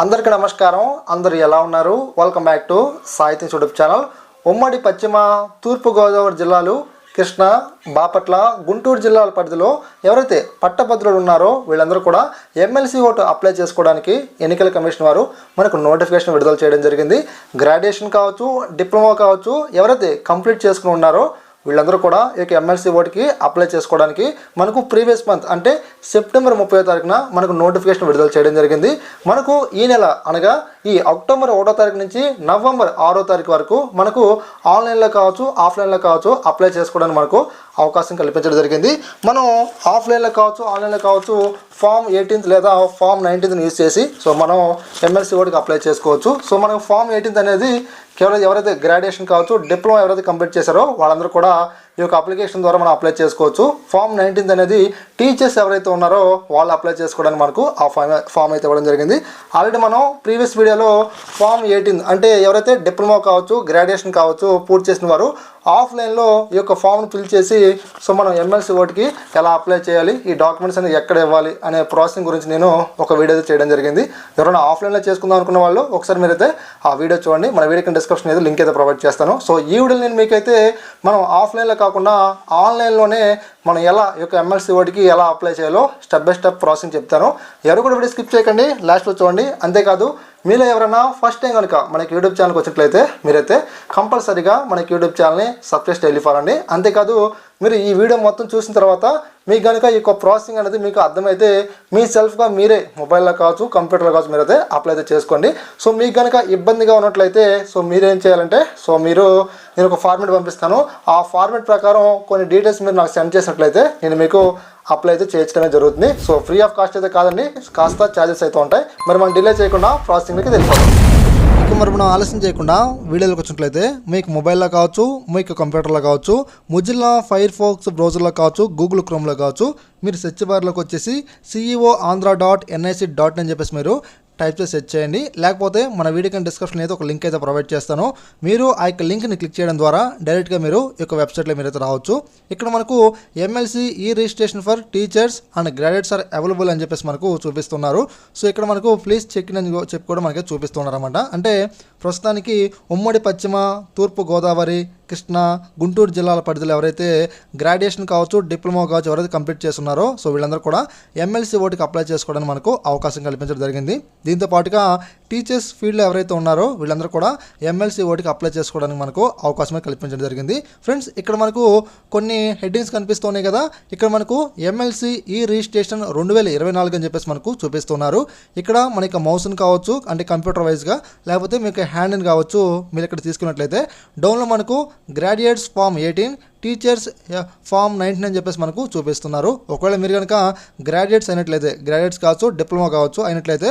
అందరికీ నమస్కారం. అందరు ఎలా ఉన్నారు? Welcome back to Sahitya YouTube channel ఉమ్మడి పశ్చిమ తూర్పుగోదావరి జిల్లాలు కృష్ణ బాపట్ల గుంటూరు జిల్లాల పరిధిలో ఎవరైతే పట్టభద్రులు ఉన్నారో వీళ్ళందరూ కూడా ఎమ్మెల్సీ ఓటు అప్లై చేసుకోవడానికి ఎన్నికల కమిషన్ వారు మనకు నోటిఫికేషన్ విడుదల చేయడం జరిగింది. గ్రాడ్యుయేషన్ కావచ్చు డిప్లొమా కావచ్చు ఎవరైతే కంప్లీట్ చేసుకుని ఉన్నారో వీళ్ళందరూ కూడా ఈ యొక్క ఎమ్మెల్సీ ఓటుకి అప్లై చేసుకోవడానికి మనకు ప్రీవియస్ మంత్ అంటే సెప్టెంబర్ ముప్పై తారీఖున మనకు నోటిఫికేషన్ విడుదల చేయడం జరిగింది. మనకు ఈ నెల అనగా ఈ అక్టోబర్ ఒకటో తారీఖు నుంచి నవంబర్ ఆరో తారీఖు వరకు మనకు ఆన్లైన్లో కావచ్చు ఆఫ్లైన్లో కావచ్చు అప్లై చేసుకోవడానికి మనకు అవకాశం కల్పించడం జరిగింది. మనం ఆఫ్లైన్లో కావచ్చు ఆన్లైన్లో కావచ్చు ఫామ్ ఎయిటీన్త్ లేదా ఫామ్ నైన్టీన్త్ని యూజ్ చేసి సో మనం ఎమ్మెల్సీ ఓటుకి అప్లై చేసుకోవచ్చు. సో మనకు ఫామ్ ఎయిటీన్త్ అనేది కేవలం ఎవరైతే గ్రాడ్యుయేషన్ కావచ్చు డిప్లొమా ఎవరైతే కంప్లీట్ చేశారో వాళ్ళందరూ కూడా ఈ యొక్క అప్లికేషన్ ద్వారా మనం అప్లై చేసుకోవచ్చు. ఫామ్ నైన్టీన్త్ అనేది టీచర్స్ ఎవరైతే ఉన్నారో వాళ్ళు అప్లై చేసుకోవడానికి మనకు ఆ ఫామ్ ఫామ్ అయితే ఇవ్వడం జరిగింది. ఆల్రెడీ మనం ప్రీవియస్ వీడియోలో ఫామ్ ఎయిటీన్ అంటే ఎవరైతే డిప్లొమా కావచ్చు గ్రాడ్యుయేషన్ కావచ్చు పూర్తి చేసిన వారు ఆఫ్లైన్లో ఈ యొక్క ఫామ్ను ఫిల్ చేసి సో మనం ఎమ్మెల్సీ ఓటుకి ఎలా అప్లై చేయాలి ఈ డాక్యుమెంట్స్ అనేది ఎక్కడ ఇవ్వాలి అనే ప్రాసెసింగ్ గురించి నేను ఒక వీడియో చేయడం జరిగింది. ఎవరైనా ఆఫ్లైన్లో చేసుకుందాం అనుకున్న వాళ్ళు ఒకసారి మీరైతే ఆ వీడియో చూడండి. మన వీడియో డిస్క్రిప్షన్ అయితే లింక్ అయితే ప్రొవైడ్ చేస్తాను. సో ఈ వీడియో నేను మీకైతే మనం ఆఫ్లైన్లో కాకుండా ఆన్లైన్లోనే మనం ఎలా ఈ యొక్క ఎమ్మెల్సీ ఓటికి ఎలా అప్లై చేయాలో స్టెప్ బై స్టెప్ ప్రాసెస్ చెప్తాను. ఎవరు కూడా వీడియో స్కిప్ చేయకండి. లాస్ట్లో చూడండి. అంతేకాదు మీలో ఎవరైనా ఫస్ట్ టైం కనుక మనకి యూట్యూబ్ ఛానల్కి వచ్చినట్లయితే మీరైతే కంపల్సరీగా మనకి యూట్యూబ్ ఛానల్ని సబ్స్క్రైబ్ వెళ్ళిపోవాలండి అంతేకాదు మీరు ఈ వీడియో మొత్తం చూసిన తర్వాత మీకు కనుక ఈ యొక్క ప్రాసెసింగ్ అనేది మీకు అర్థమైతే మీ సెల్ఫ్గా మీరే మొబైల్లో కావచ్చు కంప్యూటర్లో కావచ్చు మీరైతే అప్లై అయితే చేసుకోండి. సో మీకు కనుక ఇబ్బందిగా ఉన్నట్లయితే సో మీరేం చేయాలంటే సో మీరు నేను ఒక ఫార్మేట్ పంపిస్తాను. ఆ ఫార్మేట్ ప్రకారం కొన్ని డీటెయిల్స్ మీరు నాకు సెండ్ చేసినట్లయితే నేను మీకు అప్లై అయితే చేయించడమే జరుగుతుంది. సో ఫ్రీ ఆఫ్ కాస్ట్ అయితే కాదండి కాస్త ఛార్జెస్ అయితే ఉంటాయి. మరి మనం డిలే చేయకుండా ప్రాసెసింగ్కి వెళ్ళిపోతాం మరి మనం ఆలస్యం చేయకుండా వీడియోలోకి వచ్చినట్లయితే మీకు మొబైల్లో కావచ్చు మీకు కంప్యూటర్లో కావచ్చు ముజిల్లా ఫైర్ ఫోక్స్ బ్రౌజర్లో కావచ్చు గూగుల్ క్రోమ్లో కావచ్చు మీరు సెర్చ్ బార్లోకి వచ్చేసి CEO Andhra dot NIC dot అని చెప్పేసి మీరు టైప్ చేసి సెర్చ్ చేయండి. లేకపోతే మన వీడియో కింద డిస్క్రిప్షన్ అయితే ఒక లింక్ అయితే ప్రొవైడ్ చేస్తాను. మీరు ఆ యొక్క లింక్ని క్లిక్ చేయడం ద్వారా డైరెక్ట్గా మీరు ఈ యొక్క వెబ్సైట్లో మీరైతే రావచ్చు. ఇక్కడ మనకు ఎమ్మెల్సీ ఈ registration for teachers and graduates are available అని చెప్పేసి మనకు చూపిస్తున్నారు. సో ఇక్కడ మనకు ప్లీజ్ చెక్ ఇన్ అని చెప్పి కూడా మనకి చూపిస్తున్నారు అనమాట అంటే ప్రస్తుతానికి ఉమ్మడి పశ్చిమ తూర్పు గోదావరి కృష్ణా గుంటూరు జిల్లాల పరిధిలో ఎవరైతే గ్రాడ్యుయేషన్ కావచ్చు డిప్లొమా కావచ్చు ఎవరైతే కంప్లీట్ చేస్తున్నారో సో వీళ్ళందరూ కూడా ఎమ్మెల్సీ ఓటుకి అప్లై చేసుకోవడానికి మనకు అవకాశం కల్పించడం జరిగింది. దీంతో పాటుగా టీచర్స్ ఫీల్డ్లో ఎవరైతే ఉన్నారో వీళ్ళందరూ కూడా ఎమ్మెల్సీ ఓటుకి అప్లై చేసుకోవడానికి మనకు అవకాశమే కల్పించడం జరిగింది. ఫ్రెండ్స్ ఇక్కడ మనకు కొన్ని హెడ్డింగ్స్ కనిపిస్తున్నాయి కదా ఇక్కడ మనకు ఎమ్మెల్సీ ఈ రిజిస్ట్రేషన్ రెండు వేల ఇరవై నాలుగు అని చెప్పేసి మనకు చూపిస్తున్నారు. ఇక్కడ మనకి మౌస్ని కావచ్చు అంటే కంప్యూటర్ వైజ్గా లేకపోతే మీకు హ్యాండ్ని కావచ్చు మీరు ఇక్కడ తీసుకున్నట్లయితే డౌన్లో మనకు graduates form eighteen teachers form nineteen అని చెప్పేసి మనకు చూపిస్తున్నారు. ఒకవేళ మీరు కనుక గ్రాడ్యుయేట్స్ అయినట్లయితే గ్రాడ్యుయేట్స్ కావచ్చు డిప్లొమా కావచ్చు అయినట్లయితే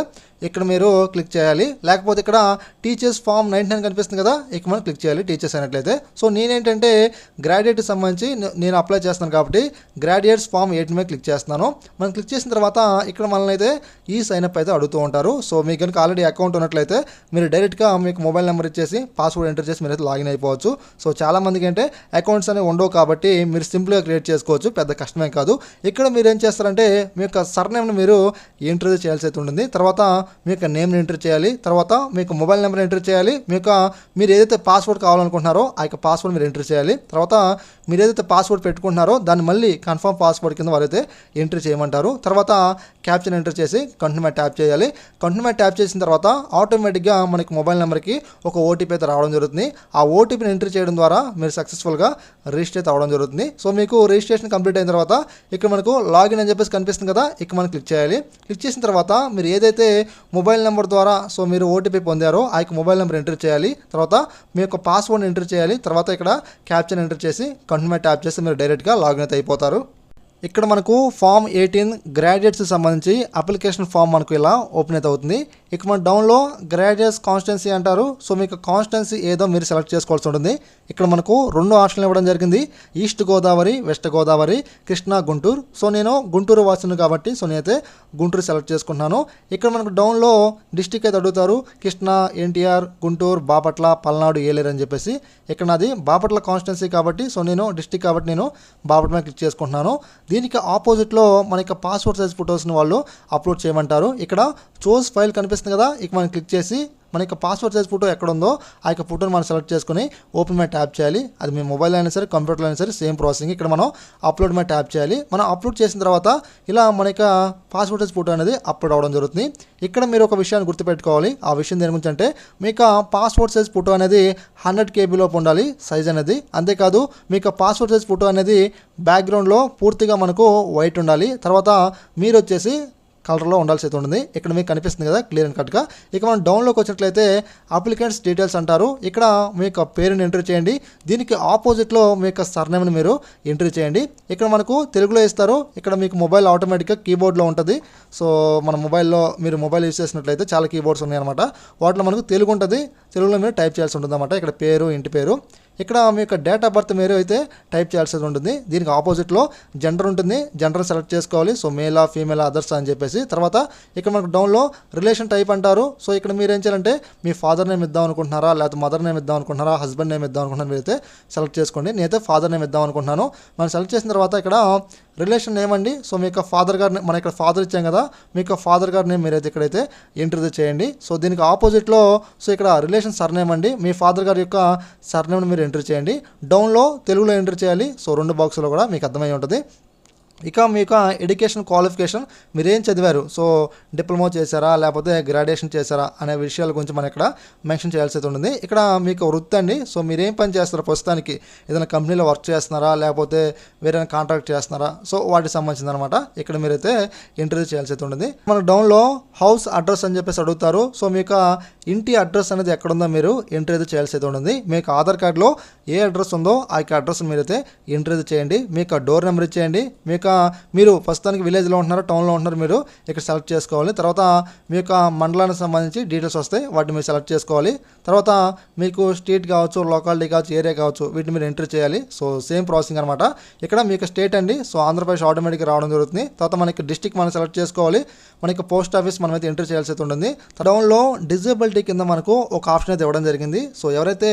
ఇక్కడ మీరు క్లిక్ చేయాలి. లేకపోతే ఇక్కడ టీచర్స్ ఫామ్ నైన్టీ నైన్ కనిపిస్తుంది కదా ఇక్కడ మనం క్లిక్ చేయాలి టీచర్స్ అయినట్లయితే. సో నేనేంటంటే గ్రాడ్యుయేట్ సంబంధించి నేను అప్లై చేస్తున్నాను కాబట్టి గ్రాడ్యుయేట్స్ ఫామ్ ఎయిట్ మీద క్లిక్ చేస్తున్నాను. మనం క్లిక్ చేసిన తర్వాత ఇక్కడ మనల్ని అయితే ఈ సైన్అప్ అయితే అడుగుతూ ఉంటారు. సో మీకు కనుక ఆల్రెడీ అకౌంట్ ఉన్నట్లయితే మీరు డైరెక్ట్గా మీకు మొబైల్ నెంబర్ ఇచ్చేసి పాస్వర్డ్ ఎంటర్ చేసి మీరైతే లాగిన్ అయిపోవచ్చు. సో చాలామందికి అంటే అకౌంట్స్ అనేవి ఉండవు కాబట్టి మీరు సింపుల్గా క్రియేట్ చేసుకోవచ్చు. పెద్ద కష్టమే కాదు. ఇక్కడ మీరు ఏం చేస్తారంటే మీ యొక్క సర్నేమ్ని మీరు ఎంటర్ చేయాల్సి అయితే ఉంటుంది. తర్వాత మీ యొక్క నేమ్ని ఎంటర్ చేయాలి. తర్వాత మీకు మొబైల్ నెంబర్ ఎంటర్ చేయాలి. మీ యొక్క మీరు ఏదైతే పాస్వర్డ్ కావాలనుకుంటున్నారో ఆ యొక్క పాస్వర్డ్ మీరు ఎంటర్ చేయాలి. తర్వాత మీరు ఏదైతే పాస్వర్డ్ పెట్టుకుంటున్నారో దాన్ని మళ్ళీ కన్ఫర్మ్ పాస్వర్డ్ కింద వారైతే ఎంటర్ చేయమంటారు. తర్వాత క్యాప్చర్ ఎంటర్ చేసి కంటిన్యూ మీద ట్యాప్ చేయాలి. కంటిన్యూ మీద ట్యాప్ చేసిన తర్వాత ఆటోమేటిక్గా మనకి మొబైల్ నెంబర్కి ఒక ఓటీపీ అయితే రావడం జరుగుతుంది. ఆ ఓటీపీని ఎంటర్ చేయడం ద్వారా మీరు సక్సెస్ఫుల్గా రిజిస్టర్ అయితే అవ్వడం జరుగుతుంది. సో మీకు రిజిస్ట్రేషన్ కంప్లీట్ అయిన తర్వాత ఇక్కడ మనకు లాగిన్ అని చెప్పేసి కనిపిస్తుంది కదా ఇక్కడ మనం క్లిక్ చేయాలి. క్లిక్ చేసిన తర్వాత మీరు ఏదైతే మొబైల్ నెంబర్ ద్వారా సో మీరు ఓటీపీ పొందారో ఆ యొక్క మొబైల్ నెంబర్ ఎంటర్ చేయాలి. తర్వాత మీ యొక్క పాస్వర్డ్ ఎంటర్ చేయాలి. తర్వాత ఇక్కడ క్యాప్చర్ ఎంటర్ చేసి కంటిన్యూ ట్యాప్ చేసి మీరు డైరెక్ట్గా లాగిన్ అయితే అయిపోతారు. ఇక్కడ మనకు ఫామ్ ఎయిటీన్ గ్రాడ్యుయేట్స్ సంబంధించి అప్లికేషన్ ఫామ్ మనకు ఇలా ఓపెన్ అయితే అవుతుంది. ఇక మన డౌన్లో గ్రాడ్యుయేట్స్ కాన్స్టెన్సీ అంటారు. సో మీకు కాన్స్టెన్సీ ఏదో మీరు సెలెక్ట్ చేసుకోవాల్సి ఉంటుంది. ఇక్కడ మనకు రెండు ఆప్షన్లు ఇవ్వడం జరిగింది. East Godavari west Godavari Krishna Guntur. So నేను గుంటూరు వాసిని కాబట్టి సో నేనైతే గుంటూరు సెలెక్ట్ చేసుకుంటున్నాను. ఇక్కడ మనకు డౌన్లో డిస్టిక్ అయితే అడుగుతారు. కృష్ణా ఎన్టీఆర్ గుంటూరు బాపట్ల పల్నాడు ఏలేరు అని చెప్పేసి. ఇక్కడ నాది బాపట్ల కాన్స్టెన్సీ కాబట్టి సో నేను డిస్టిక్ కాబట్టి నేను బాపట్ల క్లిక్ చేసుకుంటున్నాను. దీనికి ఆపోజిట్లో మన యొక్క పాస్పోర్ట్ సైజ్ ఫొటోస్ని వాళ్ళు అప్లోడ్ చేయమంటారు. ఇక్కడ చూస్ ఫైల్ కనిపిస్తుంది కదా ఇక మనం క్లిక్ చేసి మన యొక్క పాస్పోర్ట్ సైజ్ ఫోటో ఎక్కడ ఉందో ఆ యొక్క ఫోటోని మనం సెలెక్ట్ చేసుకుని ఓపెన్ మీద ట్యాప్ చేయాలి. అది మీ మొబైల్ అయినా సరే కంప్యూటర్లో అయినా సరే సేమ్ ప్రాసెసింగ్ ఇక్కడ మనం అప్లోడ్ మీద ట్యాప్ చేయాలి. మనం అప్లోడ్ చేసిన తర్వాత ఇలా మన యొక్క పాస్పోర్ట్ సైజ్ ఫోటో అనేది అప్లోడ్ అవ్వడం జరుగుతుంది. ఇక్కడ మీరు ఒక విషయాన్ని గుర్తుపెట్టుకోవాలి. ఆ విషయం దేని గురించి అంటే మీకు పాస్పోర్ట్ సైజ్ ఫోటో అనేది హండ్రెడ్ కేబీలోపు ఉండాలి సైజ్ అనేది. అంతేకాదు మీకు పాస్పోర్ట్ సైజ్ ఫోటో అనేది బ్యాక్గ్రౌండ్లో పూర్తిగా మనకు వైట్ ఉండాలి. తర్వాత మీరు వచ్చేసి కలర్లో ఉండాల్సి అయితే ఉంటుంది. ఇక్కడ మీకు కనిపిస్తుంది కదా క్లియర్ అండ్ కట్గా ఇక మనం డౌన్లోకి వచ్చినట్లయితే అప్లికెంట్స్ డీటెయిల్స్ అంటారు. ఇక్కడ మీ యొక్క పేరుని ఎంట్రీ చేయండి. దీనికి ఆపోజిట్లో మీ యొక్క సర్నేమ్ని మీరు ఎంట్రీ చేయండి. ఇక్కడ మనకు తెలుగులో ఇస్తారు. ఇక్కడ మీకు మొబైల్ ఆటోమేటిక్గా కీబోర్డ్లో ఉంటుంది. సో మన మొబైల్లో మీరు మొబైల్ యూస్ చేసినట్లయితే చాలా కీబోర్డ్స్ ఉన్నాయన్నమాట. వాటిలో మనకు తెలుగు ఉంటుంది. తెలుగులో మీరు టైప్ చేయాల్సి ఉంటుంది అనమాట ఇక్కడ పేరు ఇంటి పేరు. ఇక్కడ మీ యొక్క డేట్ ఆఫ్ బర్త్ మీరు అయితే టైప్ చేయాల్సి ఉంటుంది. దీనికి ఆపోజిట్లో జెండర్ ఉంటుంది. జెండర్ సెలెక్ట్ చేసుకోవాలి. సో మేలా ఫీమేలా అదర్స్ అని చెప్పేసి. తర్వాత ఇక్కడ మనకు డౌన్లో రిలేషన్ టైప్ అంటారు. సో ఇక్కడ మీరు ఏం చేయాలంటే మీ ఫాదర్ నేమ్ ఇద్దాం అనుకుంటున్నారా? లేకపోతే మదర్ నేమ్ ఇద్దాం అనుకుంటున్నారా? హస్బెండ్ నేమ్ ఇద్దాం అనుకుంటున్నారా? మీరైతే సెలెక్ట్ చేసుకోండి. నేనైతే ఫాదర్ నేమ్ ఇద్దాం అనుకుంటున్నాను. మనం సెలెక్ట్ చేసిన తర్వాత ఇక్కడ రిలేషన్ ఏమండి సో మీ యొక్క ఫాదర్ గారిని మన ఇక్కడ ఫాదర్ ఇచ్చాం కదా మీ యొక్క ఫాదర్ గారిని మీరైతే ఇక్కడైతే ఎంటర్ చేయండి. సో దీనికి ఆపోజిట్లో సో ఇక్కడ రిలేషన్ సర్నేమ్ అండి. మీ ఫాదర్ గారి యొక్క సర్నేమ్ని మీరు ఎంటర్ చేయండి. డౌన్లో తెలుగులో ఎంటర్ చేయాలి. సో రెండు బాక్సులో కూడా మీకు అర్థమై ఉంటుంది. ఇక మీ యొక్క ఎడ్యుకేషన్ క్వాలిఫికేషన్ మీరేం చదివారు? సో డిప్లొమా చేశారా? లేకపోతే గ్రాడ్యుయేషన్ చేశారా? అనే విషయాల గురించి మనం ఇక్కడ మెన్షన్ చేయాల్సి అయితే ఉంటుంది. ఇక్కడ మీకు వృత్తి అండి. సో మీరేం పని చేస్తారు ప్రస్తుతానికి? ఏదైనా కంపెనీలో వర్క్ చేస్తున్నారా? లేకపోతే వేరే కాంట్రాక్ట్ చేస్తున్నారా? సో వాటికి సంబంధించింది అనమాట ఇక్కడ మీరైతే ఇంటర్వ్యూ చేయాల్సి అయితే ఉంటుంది. మన డౌన్లో హౌస్ అడ్రస్ అని చెప్పేసి అడుగుతారు. సో మీ యొక్క ఇంటి అడ్రస్ అనేది ఎక్కడుందో మీరు ఎంట్రీ అయితే చేయాల్సి అయితే ఉంటుంది. మీకు ఆధార్ కార్డులో ఏ అడ్రస్ ఉందో ఆ యొక్క అడ్రస్ మీరైతే ఎంట్రీ చేయండి. మీకు డోర్ నెంబర్ ఇచ్చేయండి. మీకు యొక్క మీరు ప్రస్తుతానికి విలేజ్లో ఉంటున్నారు టౌన్లో ఉంటున్నారు మీరు ఇక్కడ సెలెక్ట్ చేసుకోవాలి. తర్వాత మీ యొక్క మండలానికి సంబంధించి డీటెయిల్స్ వస్తాయి వాటిని మీరు సెలెక్ట్ చేసుకోవాలి. తర్వాత మీకు స్టేట్ కావచ్చు లోకాలిటీ కావచ్చు ఏరియా కావచ్చు వీటిని మీరు ఎంటర్ చేయాలి. సో సేమ్ ప్రాసెసింగ్ అనమాట ఇక్కడ మీకు స్టేట్ అండి. సో ఆంధ్రప్రదేశ్ ఆటోమేటిక్గా రావడం జరుగుతుంది. తర్వాత మనకి డిస్టిక్ మనం సెలెక్ట్ చేసుకోవాలి. మనకి పోస్ట్ ఆఫీస్ మనం అయితే చేయాల్సి అయితే ఉంటుంది. డౌన్లో డిజబిలిటీ కింద మనకు ఒక ఆప్షన్ అయితే ఇవ్వడం జరిగింది. సో ఎవరైతే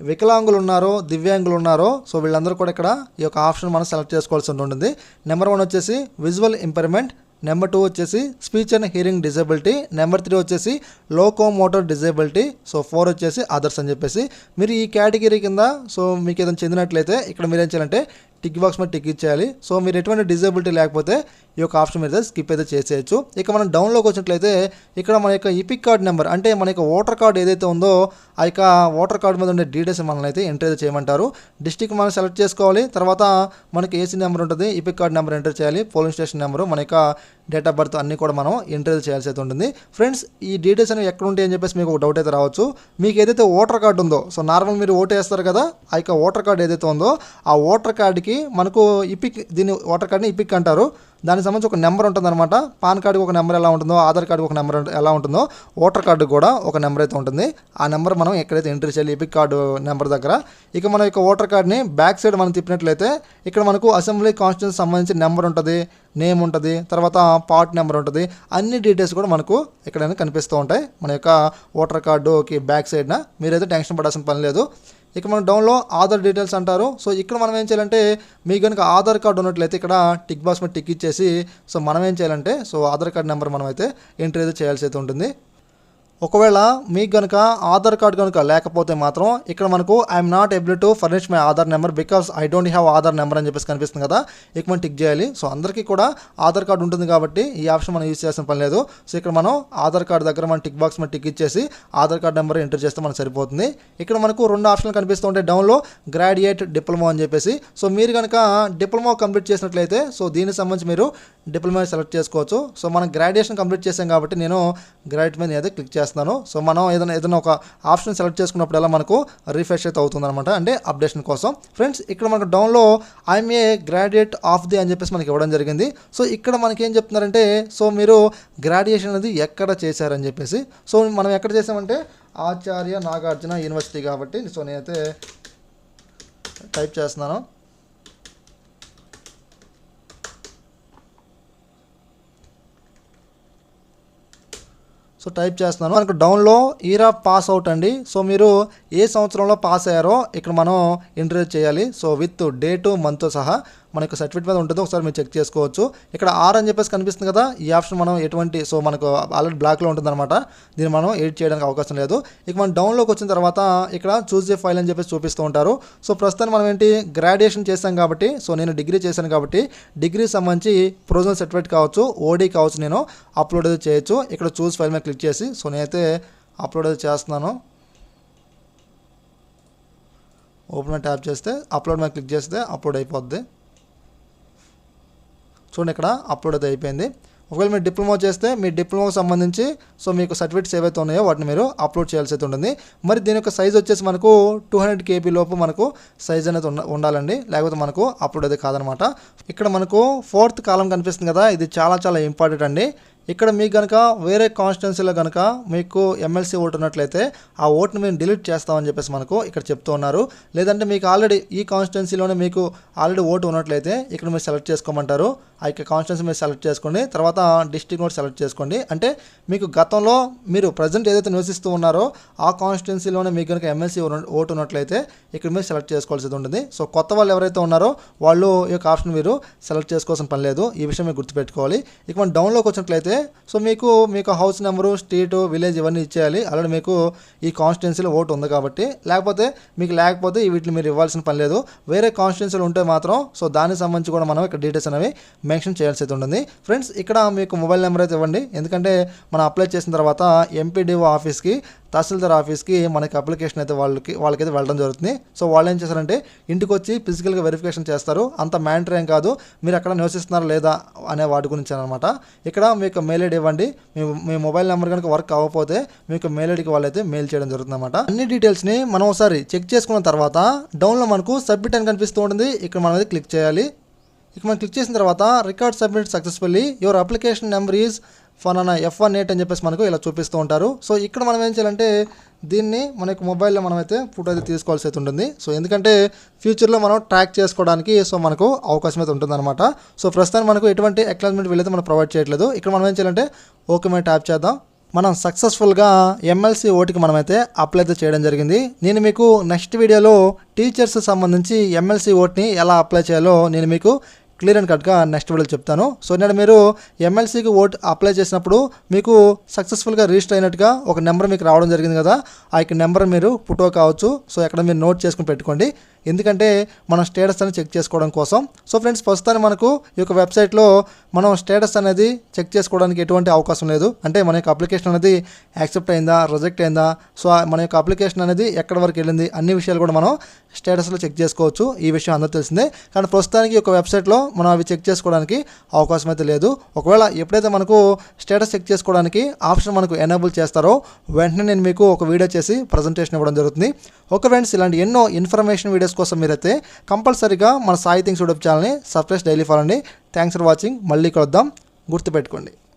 వికలాంగులు ఉన్నారో దివ్యాంగులు ఉన్నారో సో వీళ్ళందరూ కూడా ఇక్కడ ఈ యొక్క ఆప్షన్ మనం సెలెక్ట్ చేసుకోవాల్సి ఉంటుంది. నెంబర్ వన్ వచ్చేసి విజువల్ ఇంపైర్మెంట్ నెంబర్ టూ వచ్చేసి speech and hearing disability number three వచ్చేసి loco motor disability so four వచ్చేసి అదర్స్ అని చెప్పేసి. మీరు ఈ కేటగిరీ కింద సో మీకు ఏదైనా చెందినట్లయితే ఇక్కడ మీరు ఏం చేయాలంటే టిక్ బాక్స్ మీద టిక్ ఇచ్చేయాలి. సో మీరు ఎటువంటి డిజేబిలిటీ లేకపోతే ఈ యొక్క ఆప్షన్ మీద స్కిప్ అయితే చేసేయచ్చు. ఇక మనం డౌన్లోకి వచ్చినట్లయితే ఇక్కడ మన యొక్క ఇపిక్ కార్డ్ నెంబర్ అంటే మన యొక్క ఓటర్ కార్డ్ ఏదైతే ఉందో ఆ యొక్క ఓటర్ కార్డు మీద ఉండే డీటెయిల్స్ మనల్ని అయితే ఎంటర్ అయితే చేయమంటారు. డిస్టిక్ మనం సెలెక్ట్ చేసుకోవాలి. తర్వాత మనకి ఏసీ నెంబర్ ఉంటుంది. ఇపిక్ కార్డ్ నెంబర్ ఎంటర్ చేయాలి. పోలింగ్ స్టేషన్ నెంబరు మన యొక్క డేట్ ఆఫ్ బర్త్ అన్నీ కూడా మనం ఎంటర్ చేయాల్సి అయితే ఉంటుంది. ఫ్రెండ్స్ ఈ డీటెయిల్స్ అనేవి ఎక్కడ ఉంటాయి అని చెప్పేసి మీకు ఒక డౌట్ అయితే రావచ్చు. మీకు ఏదైతే ఓటర్ కార్డు ఉందో సో నార్మల్ మీరు ఓటు వేస్తారు కదా ఆ యొక్క ఓటర్ కార్డు ఏదైతే ఉందో ఆ ఓటర్ కార్డుకి మనకు ఇపిక్ దీని ఓటర్ కార్డుని ఇపిక్ అంటారు. దానికి సంబంధించి ఒక నెంబర్ ఉంటుందన్నమాట. పాన్ కార్డుకి ఒక నెంబర్ ఎలా ఉంటుందో ఆధార్ కార్డుకి ఒక నెంబర్ ఎలా ఉంటుందో ఓటర్ కార్డు కూడా ఒక నెంబర్ అయితే ఉంటుంది. ఆ నెంబర్ మనం ఎక్కడైతే ఎంట్రీ చేయాలి ఇపిక్ కార్డు నెంబర్ దగ్గర. ఇక మన యొక్క ఓటర్ కార్డ్ని బ్యాక్ సైడ్ మనం తిప్పినట్లయితే ఇక్కడ మనకు అసెంబ్లీ కాన్స్టిట్యూన్సీ సంబంధించి నెంబర్ ఉంటుంది నేమ్ ఉంటుంది తర్వాత పార్ట్ నెంబర్ ఉంటుంది. అన్ని డీటెయిల్స్ కూడా మనకు ఎక్కడైనా కనిపిస్తూ ఉంటాయి. మన యొక్క ఓటర్ కార్డుకి బ్యాక్ సైడ్న మీరైతే టెన్షన్ పడాల్సిన పని లేదు. ఇక మనం డౌన్లో ఆధార్ డీటెయిల్స్ అంటారు. సో ఇక్కడ మనం ఏం చేయాలంటే మీకు కనుక ఆధార్ కార్డు ఉన్నట్లయితే ఇక్కడ టిక్ బాక్స్ మీద టిక్ ఇచ్చేసి సో మనం ఏం చేయాలంటే సో ఆధార్ కార్డు నెంబర్ మనం అయితే ఎంట్రీ అయితే చేయాల్సి అయితే ఉంటుంది. ఒకవేళ మీకు కనుక ఆధార్ కార్డ్ కనుక లేకపోతే మాత్రం ఇక్కడ మనకు I'm not able to furnish my Aadhaar number because I don't have Aadhaar number అని చెప్పేసి కనిపిస్తుంది కదా. ఇక మనం టిక్ చేయాలి. సో అందరికీ కూడా ఆధార్ కార్డు ఉంటుంది కాబట్టి ఈ ఆప్షన్ మనం యూజ్ చేయాల్సిన పని లేదు. సో ఇక్కడ మనం ఆధార్ కార్డు దగ్గర మనం టిక్ బాక్స్ మీద టిక్ ఇచ్చేసి ఆధార్ కార్డ్ నెంబర్ ఎంటర్ చేస్తే మనకు సరిపోతుంది. ఇక్కడ మనకు రెండు ఆప్షన్లు కనిపిస్తూ ఉంటాయి. డౌన్లో గ్రాడ్యుయేట్ డిప్లొమా అని చెప్పేసి. సో మీరు కనుక డిప్లొమా కంప్లీట్ చేసినట్లయితే సో దీనికి సంబంధించి మీరు డిప్లొమా సెలెక్ట్ చేసుకోవచ్చు. సో మనం గ్రాడ్యుయేషన్ కంప్లీట్ చేసాం కాబట్టి నేను గ్రాడ్యుయేట్ మీద అయితే క్లిక్ చేస్తాను. చేస్తున్నాను. సో మనం ఏదైనా ఏదైనా ఒక ఆప్షన్ సెలెక్ట్ చేసుకున్నప్పుడు ఎలా మనకు రిఫ్రెష్ అయితే అవుతుందనమాట అంటే అప్డేషన్ కోసం. ఫ్రెండ్స్ ఇక్కడ మనకు డౌన్లో I'm a graduate of the అని చెప్పేసి మనకి ఇవ్వడం జరిగింది. సో ఇక్కడ మనకి ఏం చెప్తున్నారంటే సో మీరు గ్రాడ్యుయేషన్ అనేది ఎక్కడ చేశారని చెప్పేసి. సో మనం ఎక్కడ చేసామంటే ఆచార్య నాగార్జున యూనివర్సిటీ కాబట్టి. సో నేనైతే టైప్ చేస్తున్నాను. సో టైప్ చేస్తున్నాను. మనకు డౌన్లో ఇయర్ ఆఫ్ పాస్ అవుట్ అండి. సో మీరు ఏ సంవత్సరంలో పాస్ అయ్యారో ఇక్కడ మనం ఎంటర్ చేయాలి. సో విత్ డేటు మంత్తో సహా మనకు సర్టిఫికేట్ మీద ఉంటుంది ఒకసారి మీరు చెక్ చేసుకోవచ్చు. ఇక్కడ ఆర్ అని చెప్పేసి కనిపిస్తుంది కదా ఈ ఆప్షన్ మనం ఎటువంటి సో మనకు ఆల్రెడీ బ్లాక్లో ఉంటుందన్నమాట. దీన్ని మనం ఎడిట్ చేయడానికి అవకాశం లేదు. ఇక మనం డౌన్లోకి వచ్చిన తర్వాత ఇక్కడ చూస్ ఏ ఫైల్ అని చెప్పేసి చూపిస్తూ ఉంటారు. సో ప్రస్తుతానికి మనం ఏంటి గ్రాడ్యుయేషన్ చేశాం కాబట్టి సో నేను డిగ్రీ చేశాను కాబట్టి డిగ్రీ సంబంధించి ప్రొవిజనల్ సర్టిఫికేట్ కావచ్చు ఓడీ కావచ్చు నేను అప్లోడ్ అయితే చేయొచ్చు. ఇక్కడ చూస్ ఫైల్ మీద క్లిక్ చేసి సో నేనైతే అప్లోడ్ అయితే చేస్తున్నాను. ఓపెన్ ట్యాప్ చేస్తే అప్లోడ్ మీద క్లిక్ చేస్తే అప్లోడ్ అయిపోద్ది. చూడండి ఇక్కడ అప్లోడ్ అయితే అయిపోయింది. ఒకవేళ మీరు డిప్లొమా చేస్తే మీ డిప్లొమాకి సంబంధించి సో మీకు సర్టిఫికేట్స్ ఏవైతే ఉన్నాయో వాటిని మీరు అప్లోడ్ చేయాల్సి అయితే ఉంటుంది. మరి దీని యొక్క సైజ్ వచ్చేసి మనకు టూ హండ్రెడ్ కేబీ లోపు మనకు సైజ్ అనేది ఉండ ఉండాలండి. లేకపోతే మనకు అప్లోడ్ అయితే కాదనమాట. ఇక్కడ మనకు ఫోర్త్ కాలం కనిపిస్తుంది కదా ఇది చాలా చాలా ఇంపార్టెంట్ అండి. ఇక్కడ మీకు కనుక వేరే కాన్స్టిట్యున్సీలో కనుక మీకు ఎమ్మెల్సీ ఓటు ఉన్నట్లయితే ఆ ఓటుని మేము డిలీట్ చేస్తామని చెప్పేసి మనకు ఇక్కడ చెప్తూ ఉన్నారు. లేదంటే మీకు ఆల్రెడీ ఈ కాన్స్టిట్యున్సీలోనే మీకు ఆల్రెడీ ఓటు ఉన్నట్లయితే ఇక్కడ మీరు సెలెక్ట్ చేసుకోమంటారు. ఆ యొక్క కాన్స్టిట్యున్సీ మీరు సెలెక్ట్ చేసుకోండి. తర్వాత డిస్ట్రిక్ట్ కూడా సెలెక్ట్ చేసుకోండి. అంటే మీకు గతంలో మీరు ప్రజెంట్ ఏదైతే నివసిస్తూ ఉన్నారో ఆ కాన్స్టిట్యున్సీలోనే మీకు కనుక ఎమ్మెల్సీ ఓటు ఉన్నట్లయితే ఇక్కడ మీరు సెలెక్ట్ చేసుకోవాల్సి ఉంటుంది. సో కొత్త వాళ్ళు ఎవరైతే ఉన్నారో వాళ్ళు ఈ యొక్క ఆప్షన్ మీరు సెలెక్ట్ చేసుకోవాల్సిన పని లేదు. ఈ విషయం మీరు గుర్తుపెట్టుకోవాలి. ఇక మనం డౌన్లోకి వచ్చినట్లయితే సో మీకు మీకు హౌస్ నెంబరు స్ట్రీటు విలేజ్ ఇవన్నీ ఇచ్చేయాలి. అలాగే మీకు ఈ కాన్స్టిట్యున్సీలో ఓటు ఉంది కాబట్టి. లేకపోతే మీకు లేకపోతే వీటిని మీరు ఇవ్వాల్సిన పని లేదు. వేరే కాన్స్టిట్యున్సీలు ఉంటే మాత్రం సో దానికి సంబంధించి కూడా మనం ఇక్కడ డీటెయిల్స్ అనేవి మెన్షన్ చేయాల్సి అయితే ఉంటుంది. ఫ్రెండ్స్ ఇక్కడ మీకు మొబైల్ నెంబర్ అయితే ఇవ్వండి. ఎందుకంటే మనం అప్లై చేసిన తర్వాత ఎంపీడీఓ ఆఫీస్కి తహసీల్దార్ ఆఫీస్కి మనకి అప్లికేషన్ అయితే వాళ్ళకి వాళ్ళకైతే వెళ్ళడం జరుగుతుంది. సో వాళ్ళు ఏం చేస్తారంటే ఇంటికి వచ్చి ఫిజికల్గా వెరిఫికేషన్ చేస్తారు. అంత మ్యాండరీ ఏం కాదు. మీరు అక్కడ నివసిస్తున్నారా లేదా అనే వాటి గురించి అనమాట ఇక్కడ మీకు మెయిల్ ఐడి ఇవ్వండి. మీ మీ మొబైల్ నెంబర్ కనుక వర్క్ అవ్వకపోతే మీకు మెయిల్ ఐడికి వాళ్ళైతే మెయిల్ చేయడం జరుగుతుంది అనమాట అన్ని డీటెయిల్స్ని మనం ఒకసారి చెక్ చేసుకున్న తర్వాత డౌన్లో మనకు సబ్మిట్ అని కనిపిస్తూ ఉంటుంది. ఇక్కడ మనం అయితే క్లిక్ చేయాలి. ఇక మనం క్లిక్ చేసిన తర్వాత record submit successfully. Your application number is fun F one eight అని చెప్పేసి మనకు ఇలా చూపిస్తూ ఉంటారు. సో ఇక్కడ మనం ఏం చేయాలంటే దీన్ని మన యొక్క మొబైల్లో మనమైతే ఫోటో అయితే తీసుకోవాల్సి అయితే ఉంటుంది. సో ఎందుకంటే ఫ్యూచర్లో మనం ట్రాక్ చేసుకోవడానికి సో మనకు అవకాశం అయితే ఉంటుందన్నమాట. సో ప్రస్తుతానికి మనకు ఎటువంటి అక్నాలజ్మెంట్ వీలైతే మనం ప్రొవైడ్ చేయట్లేదు. ఇక్కడ మనం ఏం చేయాలంటే ఓకే మేము ట్యాప్ చేద్దాం. మనం సక్సెస్ఫుల్గా ఎమ్మెల్సీ ఓటుకి మనమైతే అప్లై అయితే చేయడం జరిగింది. నేను మీకు నెక్స్ట్ వీడియోలో టీచర్స్ సంబంధించి ఎమ్మెల్సీ ఓట్ని ఎలా అప్లై చేయాలో నేను మీకు క్లియర్ అండ్ కట్గా నెక్స్ట్ వీడియో చెప్తాను. సో నేను మీరు ఎమ్మెల్సీకి ఓట్ అప్లై చేసినప్పుడు మీకు సక్సెస్ఫుల్గా రిజిస్టర్ అయినట్టుగా ఒక నెంబర్ మీకు రావడం జరిగింది కదా ఆ యొక్క నెంబర్ మీరు ఫోటో కావచ్చు. సో ఎక్కడ మీరు నోట్ చేసుకుని పెట్టుకోండి. ఎందుకంటే మనం స్టేటస్ అని చెక్ చేసుకోవడం కోసం. సో ఫ్రెండ్స్ ప్రస్తుతానికి మనకు ఈ యొక్క వెబ్సైట్లో మనం స్టేటస్ అనేది చెక్ చేసుకోవడానికి ఎటువంటి అవకాశం లేదు. అంటే మన యొక్క అప్లికేషన్ అనేది యాక్సెప్ట్ అయిందా రిజెక్ట్ అయిందా? సో మన యొక్క అప్లికేషన్ అనేది ఎక్కడి వరకు వెళ్ళింది? అన్ని విషయాలు కూడా మనం స్టేటస్లో చెక్ చేసుకోవచ్చు. ఈ విషయం అందరూ తెలిసిందే. కానీ ప్రస్తుతానికి ఒక వెబ్సైట్లో మనం అవి చెక్ చేసుకోవడానికి అవకాశం అయితే లేదు. ఒకవేళ ఎప్పుడైతే మనకు స్టేటస్ చెక్ చేసుకోవడానికి ఆప్షన్ మనకు ఎనేబుల్ చేస్తారో వెంటనే నేను మీకు ఒక వీడియో చేసి ప్రజెంటేషన్ ఇవ్వడం జరుగుతుంది. ఓకే ఫ్రెండ్స్ ఇలాంటి ఎన్నో ఇన్ఫర్మేషన్ వీడియోస్ కోసం మీరైతే కంపల్సరీగా మన సాయి థింగ్స్ యూట్యూబ్ ఛానల్ని సబ్స్క్రైబ్ డైలీ ఫాలో అండి థ్యాంక్స్ ఫర్ వాచింగ్ మళ్ళీ కలుద్దాం. గుర్తుపెట్టుకోండి.